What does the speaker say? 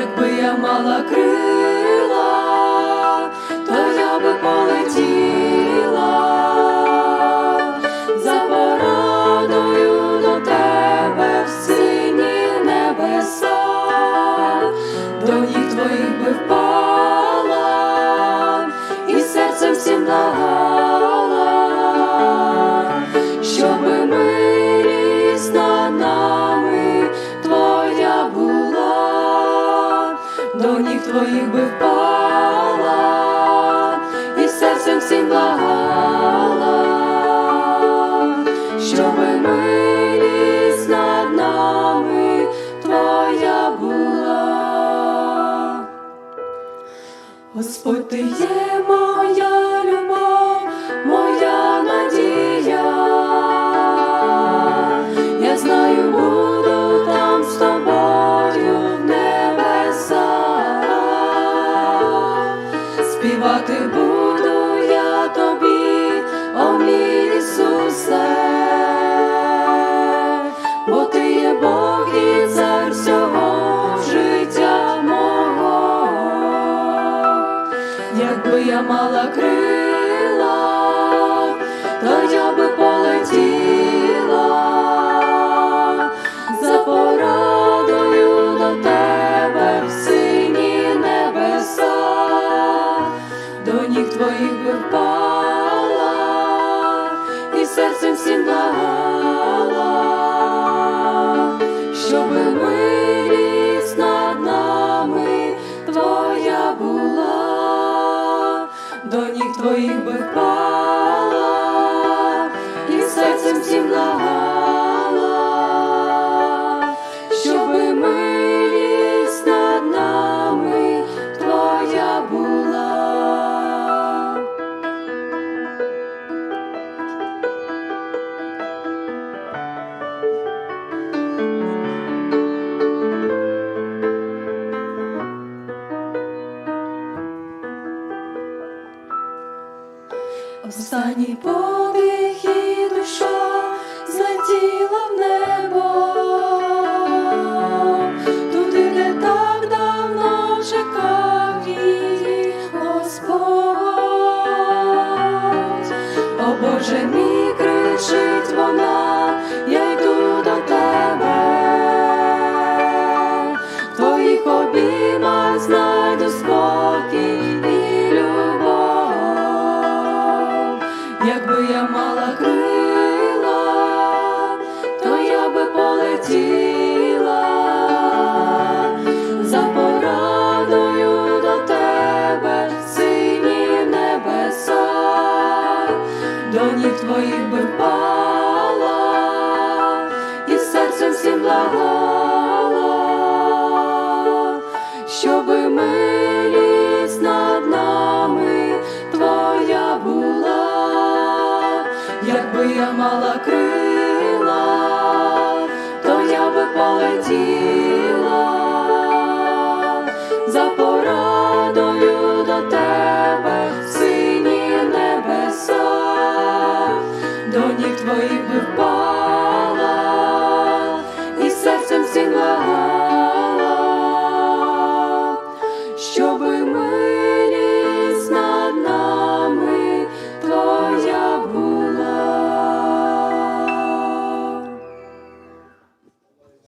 якби я мала крила, твоїх би впала, і серцем всім благала, щоби милість над нами твоя була. Господь, ти є моя Співати буду я тобі, о мій Ісусе, бо ти є Бог і цар всього життя мого. Якби я мала крила, то я щоби милість над нами твоя була, до ніг твоїх би впала, і серцем всім благала, Останній подих і душа злетіла в небо, твоїх би впала, і серцем всім благала, щоби милість над нами твоя була, якби я мала крила, я би полетіла за порадою до тебе сині небеса, до ніг твоїх би впала.